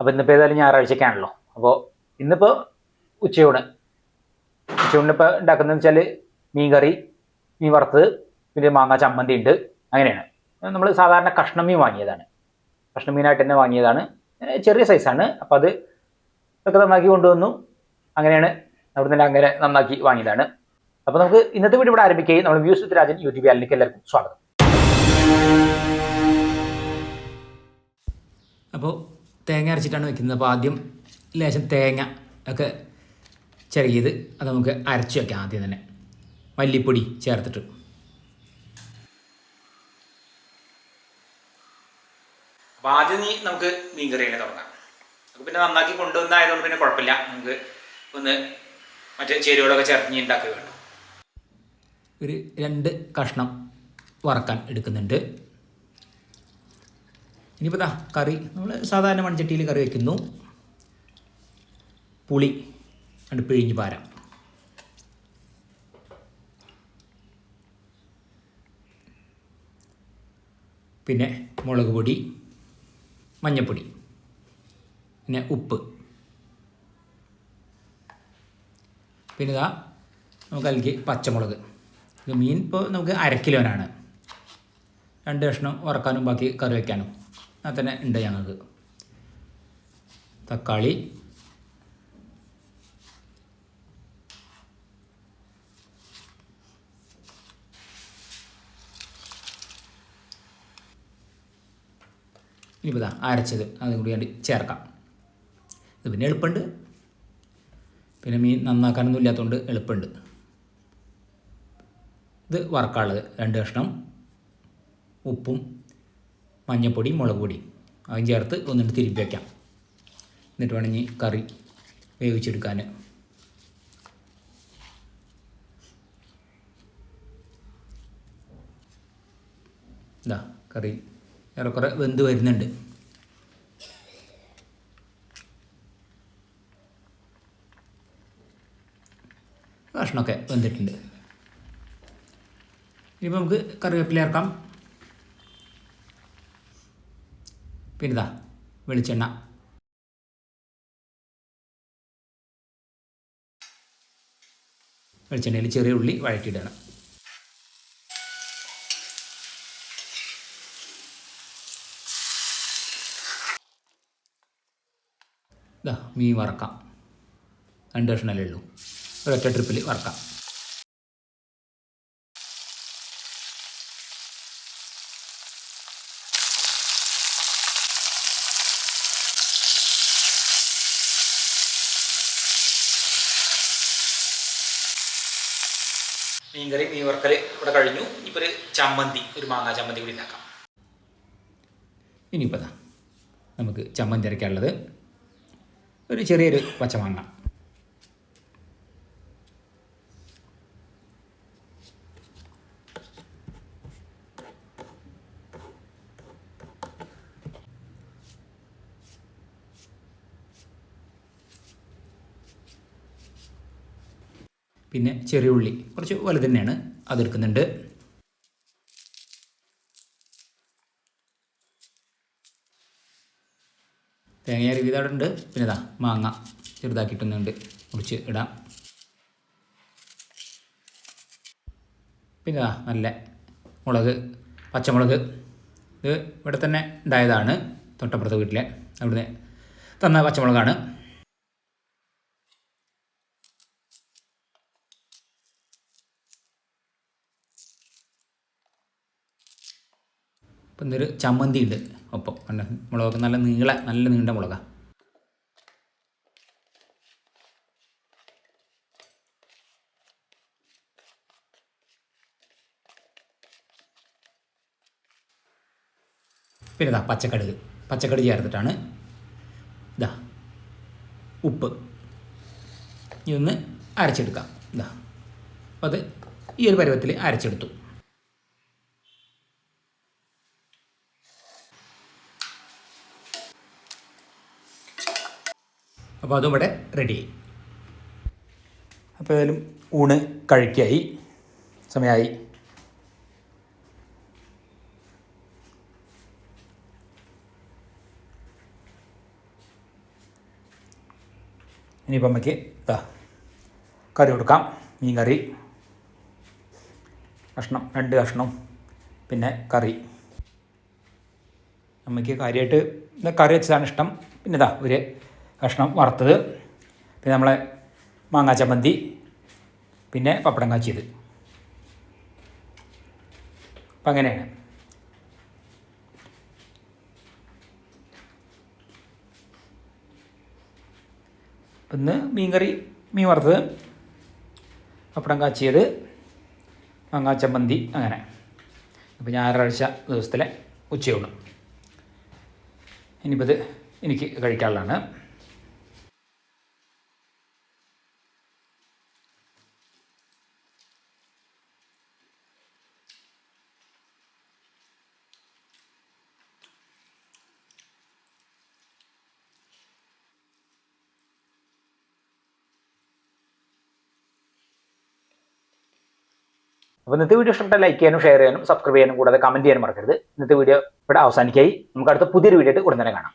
അപ്പോൾ ഇന്നിപ്പോൾ ഏതായാലും ഞായറാഴ്ചക്കാണല്ലോ. അപ്പോൾ ഇന്നിപ്പോൾ ഉച്ചയൂണ്. ഉച്ചയൂണിപ്പോൾ ഉണ്ടാക്കുന്നതെന്ന് വെച്ചാൽ മീൻ കറി മീൻ വറുത്തത് പിന്നെ മാങ്ങ ചമ്മന്തി ഉണ്ട് അങ്ങനെയാണ് നമ്മൾ സാധാരണ കഷ്ണം മീൻ വാങ്ങിയതാണ്. കഷ്ണം മീനായിട്ട് തന്നെ വാങ്ങിയതാണ്. ചെറിയ സൈസാണ്. അപ്പോൾ അത് ഒക്കെ നന്നാക്കി കൊണ്ടുവന്നു. അങ്ങനെയാണ് അവിടെ നിന്ന് അങ്ങനെ നന്നാക്കി വാങ്ങിയതാണ്. അപ്പോൾ നമുക്ക് ഇന്നത്തെ വീഡിയോ ഇവിടെ ആരംഭിക്കുകയും നമ്മൾ വ്യൂസ് വിത്ത് രാജൻ യൂട്യൂബ് ചാനലിലേക്ക് എല്ലാവർക്കും സ്വാഗതം. അപ്പോൾ തേങ്ങ അരച്ചിട്ടാണ് വെക്കുന്നത്. അപ്പോൾ ആദ്യം ലേശം തേങ്ങ ഒക്കെ ചെറിയത് അത് നമുക്ക് അരച്ച് വെക്കാം ആദ്യം തന്നെ. മല്ലിപ്പൊടി ചേർത്തിട്ട്. അപ്പോൾ ആദ്യം നീ നമുക്ക് മീൻ കറി തന്നെ തുടങ്ങാം. അപ്പോൾ പിന്നെ നന്നാക്കി കൊണ്ടുവന്നായതുകൊണ്ട് പിന്നെ കുഴപ്പമില്ല. നമുക്ക് ഒന്ന് മറ്റേ ചേരുവകളൊക്കെ ചേർത്ത് നീ ഉണ്ടാക്കുക വേണ്ടു ഒരു രണ്ട് കഷ്ണം വറക്കാൻ എടുക്കുന്നുണ്ട്. ഇനിയിപ്പോൾ കറി. നമ്മൾ സാധാരണ മൺചട്ടിയിൽ കറി വയ്ക്കുന്നു പുളി. കണ്ട് പിഴിഞ്ഞ് പാരാം. പിന്നെ മുളക് പൊടി മഞ്ഞൾപ്പൊടി പിന്നെ ഉപ്പ്. പിന്നെ ഇതാ നമുക്ക് അതിലേക്ക് പച്ചമുളക്. ഇത് മീൻ ഇപ്പോൾ നമുക്ക് അരക്കിലോനാണ് രണ്ട് കഷ്ണം വറക്കാനും ബാക്കി കറി വയ്ക്കാനും തന്നെ ഉണ്ട് ഞങ്ങൾക്ക് തക്കാളി. ഇനിയിപ്പോൾ അരച്ചത് അതും കൂടി വേണ്ടി ചേർക്കാം. ഇത് പിന്നെ എളുപ്പമുണ്ട് പിന്നെ മീൻ നന്നാക്കാനൊന്നും ഇല്ലാത്തതുകൊണ്ട് എളുപ്പമുണ്ട് ഇത് വറക്കാനുള്ളത് രണ്ട് കഷ്ണം ഉപ്പും മഞ്ഞൾപ്പൊടി മുളക് പൊടി. അതും ചേർത്ത് ഒന്നിട്ട് തിരുപ്പി വയ്ക്കാം എന്നിട്ട് വേണമെങ്കിൽ കറി വേവിച്ചെടുക്കാൻ. ഇതാ കറി ഏറെക്കുറെ വെന്ത് വരുന്നുണ്ട്. കഷ്ണമൊക്കെ വെന്തിട്ടുണ്ട്. ഇനിയിപ്പോൾ നമുക്ക് കറിവേപ്പില ചേർക്കാം. പിന്നെ വെളിച്ചെണ്ണ. വെളിച്ചെണ്ണയിൽ ചെറിയ ഉള്ളി വഴറ്റിയിടണം. ഇതാ മീൻ വറക്കാം. രണ്ട് കഷ്ണമല്ലേ ഉള്ളൂ. ഒരൊറ്റ ട്രിപ്പിൽ വറക്കാം. മീൻകറി മീൻ വറുക്കൽ ഇവിടെ കഴിഞ്ഞു. ഇപ്പൊ ഒരു ചമ്മന്തി ഒരു മാങ്ങാ ചമ്മന്തി കൂടി ഉണ്ടാക്കാം. ഇനിയിപ്പോൾ ദാ നമുക്ക് ചമ്മന്തി അരയ്ക്കാനുള്ളത്. ഒരു ചെറിയൊരു പച്ചമാങ്ങ. പിന്നെ ചെറിയ ഉള്ളി കുറച്ച് വലുത് തന്നെയാണ് അതെടുക്കുന്നുണ്ട്. തേങ്ങ ഉണ്ട് പിന്നെ ഇതാ മാങ്ങ ചെറുതാക്കിയിട്ടൊന്നുണ്ട്. മുറിച്ച് ഇടാം. പിന്നെ നല്ല മുളക് പച്ചമുളക് ഇത് ഇവിടെ തന്നെ ഉണ്ടായതാണ് തൊട്ടപ്പുറത്തെ വീട്ടിലെ അവിടുന്ന് തന്ന പച്ചമുളകാണ്. ഇപ്പം ഇന്നൊരു ചമ്മന്തി ഉണ്ട് ഒപ്പം കണ്ട? മുളകൊക്കെ നല്ല നീള നല്ല നീണ്ട മുളകാണ് പിന്നെ ഇതാ പച്ചക്കടുക്. പച്ചക്കടുക് ചേർത്തിട്ടാണ് ഇതാ ഉപ്പ്. ഇതൊന്ന് അരച്ചെടുക്കാം. ഇതാ അപ്പോൾ അത് ഈ ഒരു പരുവത്തിൽ അരച്ചെടുത്തു. അപ്പോൾ അതും റെഡിയായി അപ്പോൾ ഏതായാലും ഊണ് കഴിക്കായി. സമയമായി ഇനിയിപ്പോൾ അമ്മയ്ക്ക് ഇതാ കറി കൊടുക്കാം. മീൻ കറി കഷ്ണം രണ്ട് കഷ്ണം പിന്നെ കറി. അമ്മയ്ക്ക് കാര്യമായിട്ട് കറി വെച്ചതാണ് ഇഷ്ടം. പിന്നെ ഇതാ ഒരു കഷ്ണം വറുത്തത് പിന്നെ നമ്മളെ മാങ്ങാ ചമ്മന്തി പിന്നെ പപ്പടം കാച്ചിയത്. അപ്പം അങ്ങനെയാണ്. ഇന്ന് മീൻകറി മീൻ വറുത്തത് പപ്പടം കാച്ചിയത് മാങ്ങാ ചമ്മന്തി അങ്ങനെ. അപ്പോൾ ഞായറാഴ്ച ദിവസത്തിലെ ഉച്ചയൂണ് ഇനിയിപ്പോൾ ഇത് എനിക്ക് കഴിക്കാനുള്ളതാണ്. അപ്പോൾ ഇന്നത്തെ വീഡിയോ ഇഷ്ടപ്പെട്ട ലൈക്ക് ചെയ്യാനും ഷെയർ ചെയ്യാനും സബ്സ്ക്രൈബ് ചെയ്യാനും കൂടാതെ കമന്റ് ചെയ്യാനും മറക്കരുത്. ഇന്നത്തെ വീഡിയോ ഇവിടെ അവസാനിക്കായി. നമുക്ക് അടുത്ത പുതിയൊരു വീഡിയോ ആയിട്ട് ഉടൻ തന്നെ കാണാം.